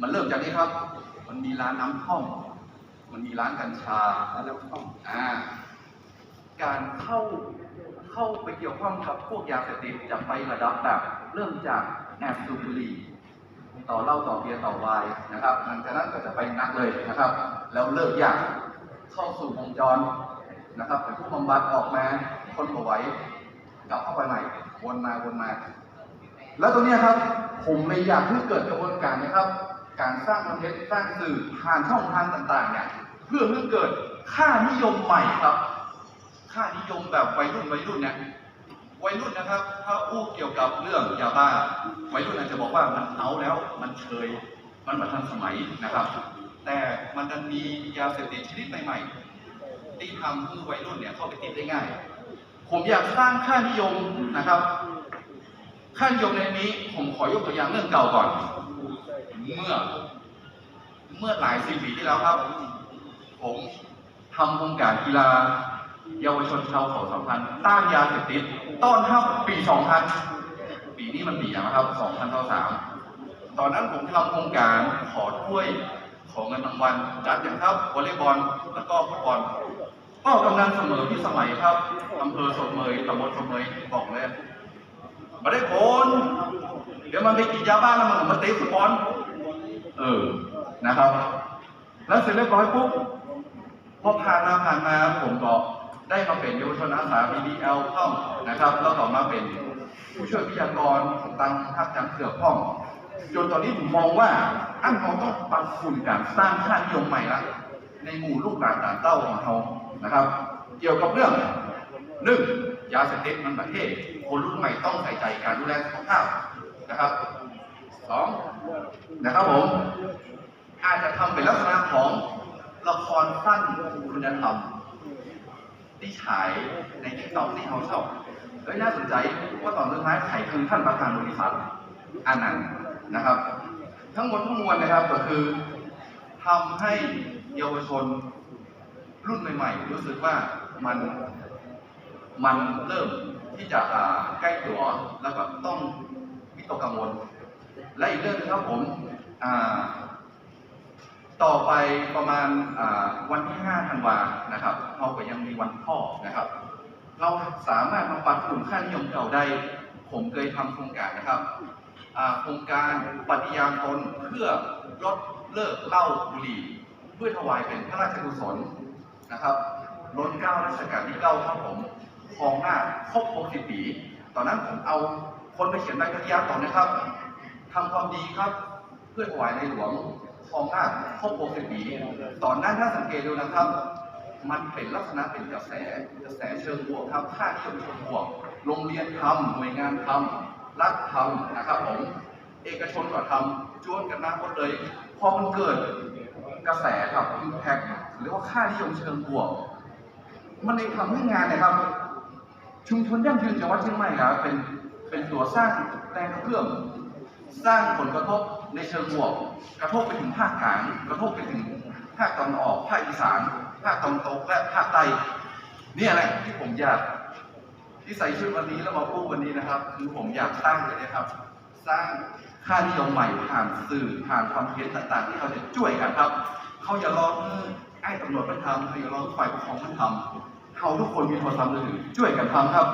มันเริ่มจากนี้ครับ มันมีร้านน้ำท่อม มันมีร้านกัญชาร้านน้ำท่อมอ่าการเข้าเข้าไปเกี่ยวข้องกับพวกยาเสพติดจะไประดับแบบเริ่มจากแอบสูบบุหรี่ต่อเหล้าต่อเบียร์ต่อไวน์นะครับหลังจากนั้นก็จะไปนักเลยนะครับ แล้วเลิกยากเข้าสู่วงจรนะครับเป็นผู้บำบัดออกมาคนบ่ไหวกลับเข้าไปใหม่วนมาวนมา แล้วตรงเนี้ยครับ ผมเลยอยากให้เกิดกระบวนการนะครับ การสร้างคอนเทนต์สร้างสื่อผ่านช่องทางต่างๆเนี่ยเพื่อให้เกิดค่านิยมใหม่ครับ ค่านิยมแบบวัยรุ่นวัยรุ่นเนี่ยวัยรุ่นนะครับ ถ้าอู้เกี่ยวกับเรื่องยาบ้าวัยรุ่นอาจจะบอกว่ามันเอาแล้วมันเชยมันมาทันสมัยนะครับ แต่มันดันมียาเสพติดชนิดใหม่ๆที่ทำให้วัยรุ่นเนี่ยเข้าไปติดได้ง่าย ผมอยากสร้างค่านิยมนะครับ ค่านิยมในนี้ผมขอยกตัวอย่างเรื่องเก่าก่อน เมื่อ เมื่อหลายสิบปีที่แล้วครับ ผมทำโครงการกีฬา เยาวชนชาวเขาสัมพันธ์ต้านยาเสพติดต้อนรับปี2000ปีนี้มันปีอย่างนะครับ2023ตอนนั้นผมทำโครงการขอถ้วยขอเงินรางวัลจัดอย่างครับวอลเลย์บอลแล้วก็ฟุตบอลเป้ากำนันเสมอที่สมัยครับอำเภอสมเมยตำบลสมเมยบอกเลยมาได้ผลเดี๋ยวมันไปกินยาบ้าแล้วมันมาเตะฟุตบอล เออนะครับ แล้วเสร็จเรียบร้อยปุ๊บพอผ่านมาผ่านมาผมก็ได้มาเป็นเยาวชนอาสา BDL เข้านะครับ แล้วต่อมาเป็นผู้ช่วยวิทยากรของตังภาคจังเสือกห้องจนตอนนี้ผมมองว่าอันเราต้องปรับคุณการสร้างค่านิยมใหม่ละในหมู่ลูกหลานต่างเต้าของเรานะครับ เกี่ยวกับเรื่องหนึ่งยาเสพติดมันประเทศ คนรุ่นใหม่ต้องใส่ใจการดูแลสุขภาพนะครับ สองนะครับผมอาจจะทำเป็นลักษณะของละครสั้นคุณธรรมที่ฉายในทิกตอกที่เขาชอบเอ้ยน่าสนใจว่าตอนสุดท้ายไขคือท่านประธานบริษัทอันนั้นนะครับ ทั้งหมดทั้งมวลนะครับก็คือทำให้เยาวชนรุ่นใหม่ ๆ รู้สึกว่ามันมันเริ่มที่จะใกล้ตัวแล้วก็ต้องวิตกกังวล และอีกเรื่องหนึงครับผมต่อไปประมาณวันที่ 5 ธันวานะครับเราก็ยังมีวันพ่อนะครับ เราสามารถมาปรับกลุ่มค่านิยมเก่าได้ ผมเคยทำโครงการนะครับโครงการปฏิญาณตนเพื่อลดเลิกเหล้าบุหรี่ เพื่อถวายเป็นพระราชกุศลนะครับล้นเก้ารัชกาลที่เก้าครับผมครองหน้าครบ 60 ปี ตอนนั้นผมเอาคนไปเขียนใบปฏิญาณตนนะครับ ทำความดีครับ เพื่อถวายในหลวงครองหน้าครบ60ปีตอนนั้นถ้าสังเกตดูนะครับ มันเป็นลักษณะเป็นกระแสกระแสเชิงบวกครับค่านิยมเชิงบวก โรงเรียนทำหน่วยงานทำรัฐทำนะครับผมเอกชนก็ทำจวนกันมาหมดเลยพอมันเกิดกระแสครับอิมแพคหรือว่าค่านิยมเชิงบวก มันเลยทำให้งานนะครับ ชุมชนยั่งยืนจังหวัดเชียงใหม่ครับเป็นเป็นตัวสร้างแรงกระเพื่อม สร้างผลกระทบในเชิงบวก กระทบไปถึงภาคกลางกระทบไปถึงภาคตะวันออก ภาคอีสาน ภาคตะวันตกและภาคใต้เนี่ยแหละที่ผมอยากที่ใส่ชุดวันนี้แล้วมาพูดวันนี้นะครับ คือผมอยากสร้างเลยนะครับ สร้างค่านิยมใหม่ผ่านสื่อผ่านคอนเทนต์ต่าง ๆ ที่เขาจะช่วยกันครับ เขาอย่ารอมือไอ้ตำรวจมันทำเขาอย่ารอฝ่ายปกครองมันทำเขาทุกคนมีโทรศัพท์มือถือช่วยกันทำครับ